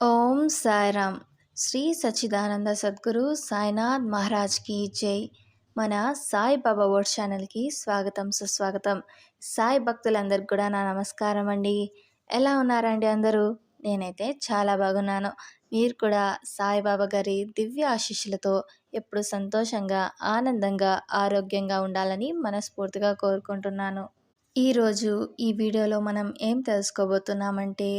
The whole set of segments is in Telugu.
ఓం సాయిరామ్. శ్రీ సచ్చిదానంద సద్గురు సాయినాథ్ మహారాజ్కి జై. మన సాయి బాబా వర్డ్ ఛానల్కి స్వాగతం సుస్వాగతం. సాయి భక్తులందరికీ కూడా నా నమస్కారం అండి. ఎలా ఉన్నారండి అందరూ? నేనైతే చాలా బాగున్నాను. మీరు కూడా సాయిబాబా గారి దివ్య ఆశీస్సులతో ఎప్పుడు సంతోషంగా ఆనందంగా ఆరోగ్యంగా ఉండాలని మనస్ఫూర్తిగా కోరుకుంటున్నాను. ఈరోజు ఈ వీడియోలో మనం ఏం తెలుసుకోబోతున్నామంటే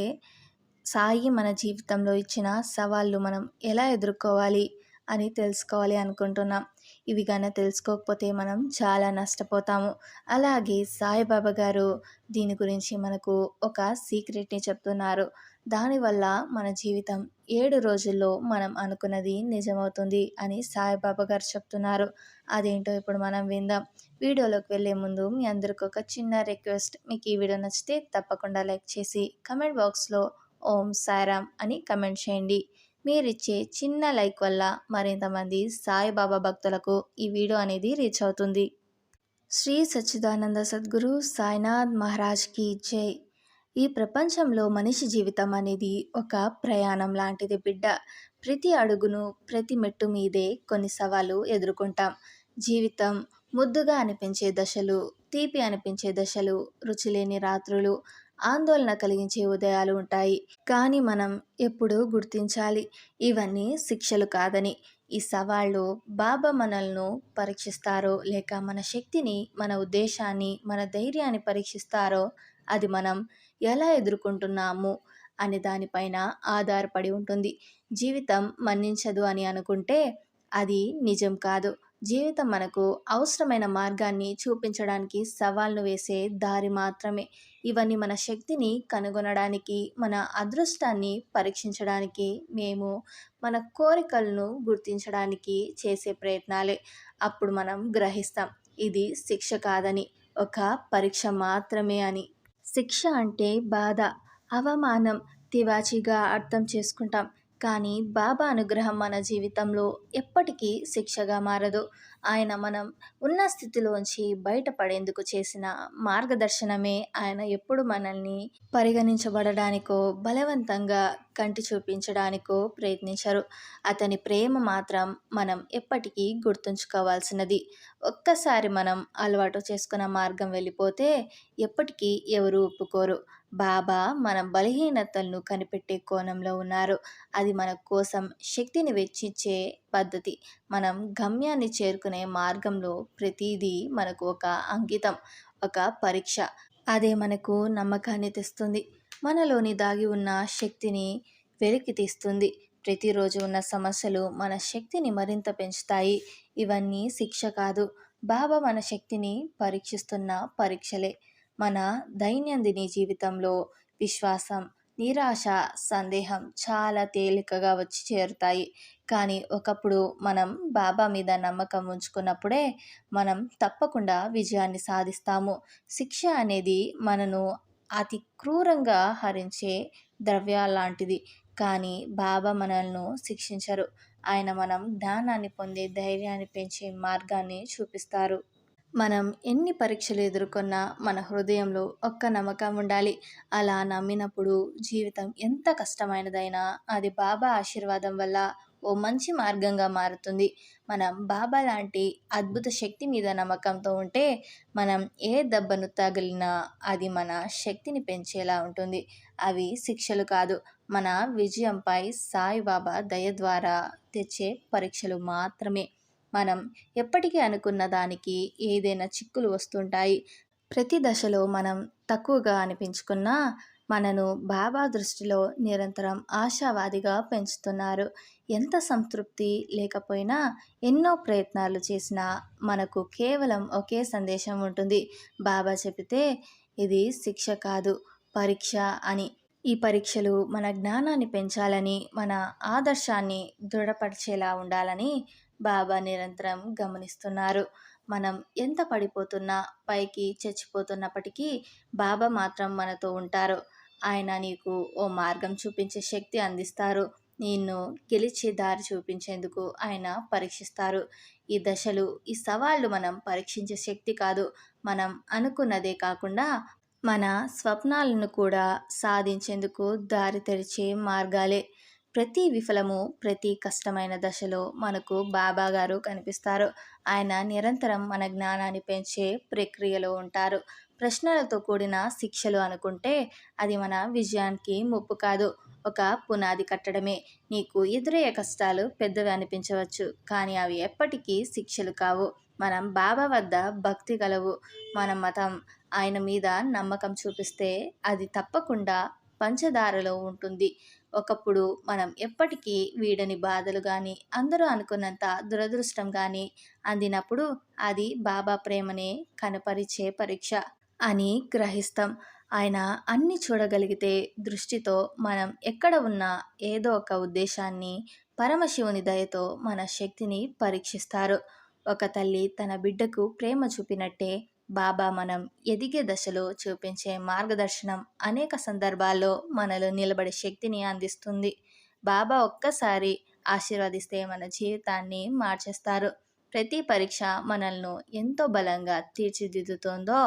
సాయి మన జీవితంలో ఇచ్చిన సవాళ్ళు మనం ఎలా ఎదుర్కోవాలి అని తెలుసుకోవాలి అనుకుంటున్నాం. ఇవి కానీ తెలుసుకోకపోతే మనం చాలా నష్టపోతాము. అలాగే సాయిబాబా గారు దీని గురించి మనకు ఒక సీక్రెట్ని చెప్తున్నారు. దానివల్ల మన జీవితం ఏడు రోజుల్లో మనం అనుకున్నది నిజమవుతుంది అని సాయిబాబా గారు చెప్తున్నారు. అదేంటో ఇప్పుడు మనం విందాం. వీడియోలోకి వెళ్ళే ముందు మీ అందరికి ఒక చిన్న రిక్వెస్ట్. మీకు ఈ వీడియో నచ్చితే తప్పకుండా లైక్ చేసి కమెంట్ బాక్స్లో ఓం సారామ్ అని కమెంట్ చేయండి. మీరిచ్చే చిన్న లైక్ వల్ల మరింతమంది సాయిబాబా భక్తులకు ఈ వీడియో అనేది రీచ్ అవుతుంది. శ్రీ సచ్చిదానంద సద్గురు సాయినాథ్ మహారాజ్కి జై. ఈ ప్రపంచంలో మనిషి జీవితం అనేది ఒక ప్రయాణం లాంటిది బిడ్డ. ప్రతి అడుగును ప్రతి మెట్టు మీదే కొన్ని సవాలు ఎదుర్కొంటాం. జీవితం ముద్దుగా అనిపించే దశలు తీపి అనిపించే దశలు రుచిలేని రాత్రులు ఆందోళన కలిగించే ఉదయాలు ఉంటాయి. కానీ మనం ఎప్పుడూ గుర్తించాలి. ఇవన్నీ శిక్షలు కాదని. ఈ సవాళ్ళు బాబా మనల్ని పరీక్షిస్తారో లేక మన శక్తిని మన ఉద్దేశాన్ని మన ధైర్యాన్ని పరీక్షిస్తారో అది మనం ఎలా ఎదుర్కొంటున్నాము అనే దానిపైన ఆధారపడి ఉంటుంది. జీవితం మన్నించదు అని అనుకుంటే అది నిజం కాదు. జీవితం మనకు అవసరమైన మార్గాన్ని చూపించడానికి సవాల్ను వేసే దారి మాత్రమే. ఇవన్నీ మన శక్తిని కనుగొనడానికి మన అదృష్టాన్ని పరీక్షించడానికి మేము మన కోరికలను గుర్తించడానికి చేసే ప్రయత్నాలే అప్పుడు మనం గ్రహిస్తాం. ఇది శిక్ష కాదని ఒక పరీక్ష మాత్రమే అని. శిక్ష అంటే బాధ అవమానం తివాచిగా అర్థం చేసుకుంటాం. కానీ బాబా అనుగ్రహం మన జీవితంలో ఎప్పటికీ శిక్షగా మారదు. ఆయన మనం ఉన్న స్థితిలోంచి బయటపడేందుకు చేసిన మార్గదర్శనమే ఆయన ఎప్పుడు మనల్ని పరిగణించబడడానికో బలవంతంగా కంటి చూపించడానికో ప్రయత్నించరు. అతని ప్రేమ మాత్రం మనం ఎప్పటికీ గుర్తుంచుకోవాల్సినది. ఒక్కసారి మనం అలవాటు చేసుకున్న మార్గం వెళ్ళిపోతే ఎప్పటికీ ఎవరు ఒప్పుకోరు. బాబా మన బలహీనతలను కనిపెట్టే కోణంలో ఉన్నారు. అది మన కోసం శక్తిని వెచ్చించే పద్ధతి. మనం గమ్యాన్ని చేరుకునే మార్గంలో ప్రతిదీ మనకు ఒక అంకితం ఒక పరీక్ష. అదే మనకు నమ్మకాన్ని తెస్తుంది. మనలోని దాగి ఉన్న శక్తిని వెలికి తీస్తుంది. ప్రతిరోజు ఉన్న సమస్యలు మన శక్తిని మరింత పెంచుతాయి. ఇవన్నీ శిక్ష కాదు. బాబా మన శక్తిని పరీక్షిస్తున్న పరీక్షలే. మన దైనందిని జీవితంలో విశ్వాసం నిరాశ సందేహం చాలా తేలికగా వచ్చి చేరుతాయి. కానీ ఒకప్పుడు మనం బాబా మీద నమ్మకం ఉంచుకున్నప్పుడే మనం తప్పకుండా విజయాన్ని సాధిస్తాము. శిక్ష అనేది మనను అతి క్రూరంగా హరించే ద్రవ్యాలాంటిది. కానీ బాబా మనల్ని శిక్షించరు. ఆయన మనం జ్ఞానాన్ని పొందే ధైర్యాన్ని పెంచే మార్గాన్ని చూపిస్తారు. మనం ఎన్ని పరీక్షలు ఎదుర్కొన్నా మన హృదయంలో ఒక్క నమ్మకం ఉండాలి. అలా నమ్మినప్పుడు జీవితం ఎంత కష్టమైనదైనా అది బాబా ఆశీర్వాదం వల్ల ఓ మంచి మార్గంగా మారుతుంది. మనం బాబా లాంటి అద్భుత శక్తి మీద నమ్మకంతో ఉంటే మనం ఏ దెబ్బను తగిలినా అది మన శక్తిని పెంచేలా ఉంటుంది. అవి శిక్షలు కాదు మన విజయంపై సాయిబాబా దయ ద్వారా తెచ్చే పరీక్షలు మాత్రమే. మనం ఎప్పటికీ అనుకున్న దానికి ఏదైనా చిక్కులు వస్తుంటాయి. ప్రతి దశలో మనం తక్కువగా అనిపించుకున్నా మనను బాబా దృష్టిలో నిరంతరం ఆశావాదిగా పెంచుతున్నారు. ఎంత సంతృప్తి లేకపోయినా ఎన్నో ప్రయత్నాలు చేసినా మనకు కేవలం ఒకే సందేశం ఉంటుంది. బాబా చెబితే ఇది శిక్ష కాదు పరీక్ష అని. ఈ పరీక్షలు మన జ్ఞానాన్ని పెంచాలని మన ఆదర్శాన్ని దృఢపరిచేలా ఉండాలని బాబా నిరంతరం గమనిస్తున్నారు. మనం ఎంత పడిపోతున్నా పైకి చచ్చిపోతున్నప్పటికీ బాబా మాత్రం మనతో ఉంటారు. ఆయన నీకు ఓ మార్గం చూపించే శక్తి అందిస్తారు. నిన్ను గెలిచే దారి చూపించేందుకు ఆయన పరీక్షిస్తారు. ఈ దశలు ఈ సవాళ్ళు మనం పరీక్షించే శక్తి కాదు. మనం అనుకున్నదే కాకుండా మన స్వప్నాలను కూడా సాధించేందుకు దారి తెరిచే మార్గాలే. ప్రతి విఫలము ప్రతి కష్టమైన దశలో మనకు బాబా గారు కనిపిస్తారు. ఆయన నిరంతరం మన జ్ఞానాన్ని పెంచే ప్రక్రియలో ఉంటారు. ప్రశ్నలతో కూడిన శిక్షలు అనుకుంటే అది మన విజయానికి ముప్పు కాదు. ఒక పునాది కట్టడమే. నీకు ఎదురయ్యే కష్టాలు పెద్దవి అనిపించవచ్చు కానీ అవి ఎప్పటికీ శిక్షలు కావు. మనం బాబా వద్ద భక్తి కలవు మన మతం ఆయన మీద నమ్మకం చూపిస్తే అది తప్పకుండా పంచదారలో ఉంటుంది. ఒకప్పుడు మనం ఎప్పటికీ వీడని బాధలు కానీ అందరూ అనుకున్నంత దురదృష్టం కానీ అందినప్పుడు అది బాబా ప్రేమనే కనపరిచే పరీక్ష అని గ్రహిస్తాం. ఆయన అన్ని చూడగలిగితే దృష్టితో మనం ఎక్కడ ఉన్నా ఏదో ఒక ఉద్దేశాన్ని పరమశివుని దయతో మన శక్తిని పరీక్షిస్తారు. ఒక తల్లి తన బిడ్డకు ప్రేమ చూపినట్టే బాబా మనం ఎదిగే దశలో చూపించే మార్గదర్శనం అనేక సందర్భాల్లో మనలో నిలబడే శక్తిని అందిస్తుంది. బాబా ఒక్కసారి ఆశీర్వదిస్తే మన జీవితాన్ని మార్చేస్తారు. ప్రతి పరీక్ష మనల్ని ఎంతో బలంగా తీర్చిదిద్దుతుందో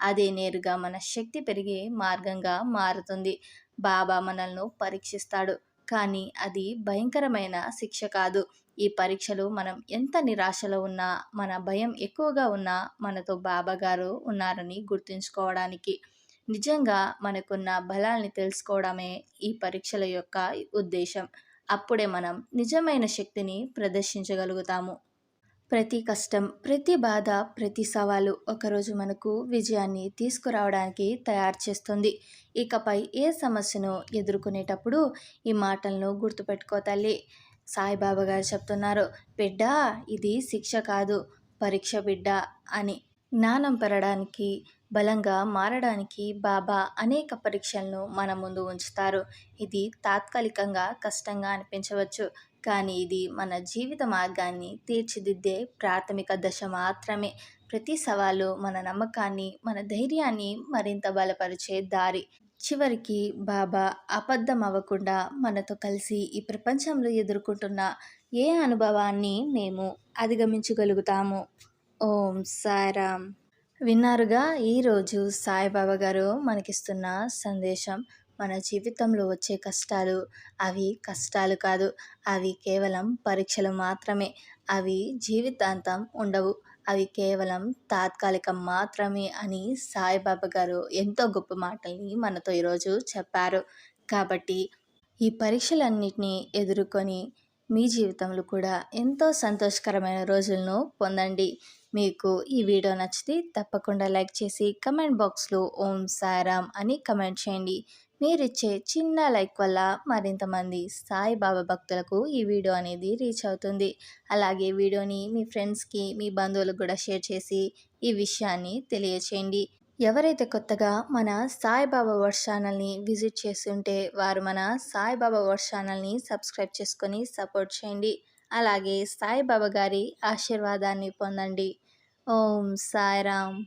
అదే నేరుగా మన శక్తి పెరిగే మార్గంగా మారుతుంది. బాబా మనల్ని పరీక్షిస్తాడు కానీ అది భయంకరమైన శిక్ష కాదు. ఈ పరీక్షలు మనం ఎంత నిరాశలో ఉన్నా మన భయం ఎక్కువగా ఉన్నా మనతో బాబాగారు ఉన్నారని గుర్తుంచుకోవడానికి. నిజంగా మనకున్న బలాల్ని తెలుసుకోవడమే ఈ పరీక్షల యొక్క ఉద్దేశం. అప్పుడే మనం నిజమైన శక్తిని ప్రదర్శించగలుగుతాము. ప్రతి కష్టం ప్రతి బాధ ప్రతి సవాలు ఒకరోజు మనకు విజయాన్ని తీసుకురావడానికి తయారు చేస్తుంది. ఇకపై ఏ సమస్యను ఎదుర్కొనేటప్పుడు ఈ మాటలను గుర్తుపెట్టుకో తల్లి. సాయిబాబా గారు చెప్తున్నారు బిడ్డ ఇది శిక్ష కాదు పరీక్ష బిడ్డ అని. జ్ఞానం పెరగడానికి బలంగా మారడానికి బాబా అనేక పరీక్షలను మన ముందు ఉంచుతారు. ఇది తాత్కాలికంగా కష్టంగా అనిపించవచ్చు కానీ ఇది మన జీవిత మార్గాన్ని తీర్చిదిద్దే ప్రాథమిక దశ మాత్రమే. ప్రతి సవాలు మన నమ్మకాన్ని మన ధైర్యాన్ని మరింత బలపరిచే దారి. చివరికి బాబా అబద్ధం అవ్వకుండా మనతో కలిసి ఈ ప్రపంచంలో ఎదుర్కొంటున్న ఏ అనుభవాన్ని మేము అధిగమించగలుగుతాము? ఓం సారామ్ విన్నారుగా ఈరోజు సాయిబాబా గారు మనకిస్తున్న సందేశం మన జీవితంలో వచ్చే కష్టాలు. అవి కష్టాలు కాదు అవి కేవలం పరీక్షలు మాత్రమే. అవి జీవితాంతం ఉండవు. అవి కేవలం తాత్కాలికం మాత్రమే అని సాయిబాబా గారు ఎంతో గొప్ప మాటల్ని మనతో ఈరోజు చెప్పారు. కాబట్టి ఈ పరీక్షలన్నిటినీ ఎదుర్కొని మీ జీవితంలో కూడా ఎంతో సంతోషకరమైన రోజులను పొందండి. మీకు ఈ వీడియో నచ్చితే తప్పకుండా లైక్ చేసి కమెంట్ బాక్స్లో ఓం సారామ్ అని కమెంట్ చేయండి. మీరిచ్చే చిన్న లైక్ వల్ల మరింతమంది సాయిబాబా భక్తులకు ఈ వీడియో అనేది రీచ్ అవుతుంది. అలాగే వీడియోని మీ ఫ్రెండ్స్కి మీ బంధువులకు కూడా షేర్ చేసి ఈ విషయాన్ని తెలియచేయండి. ఎవరైతే కొత్తగా మన సాయిబాబా వర్ష్ ఛానల్ని విజిట్ చేస్తుంటే వారు మన సాయిబాబా వర్ష్ ఛానల్ని సబ్స్క్రైబ్ చేసుకొని సపోర్ట్ చేయండి. అలాగే సాయిబాబా గారి ఆశీర్వాదాన్ని పొందండి. ఓం సాయిరామ్.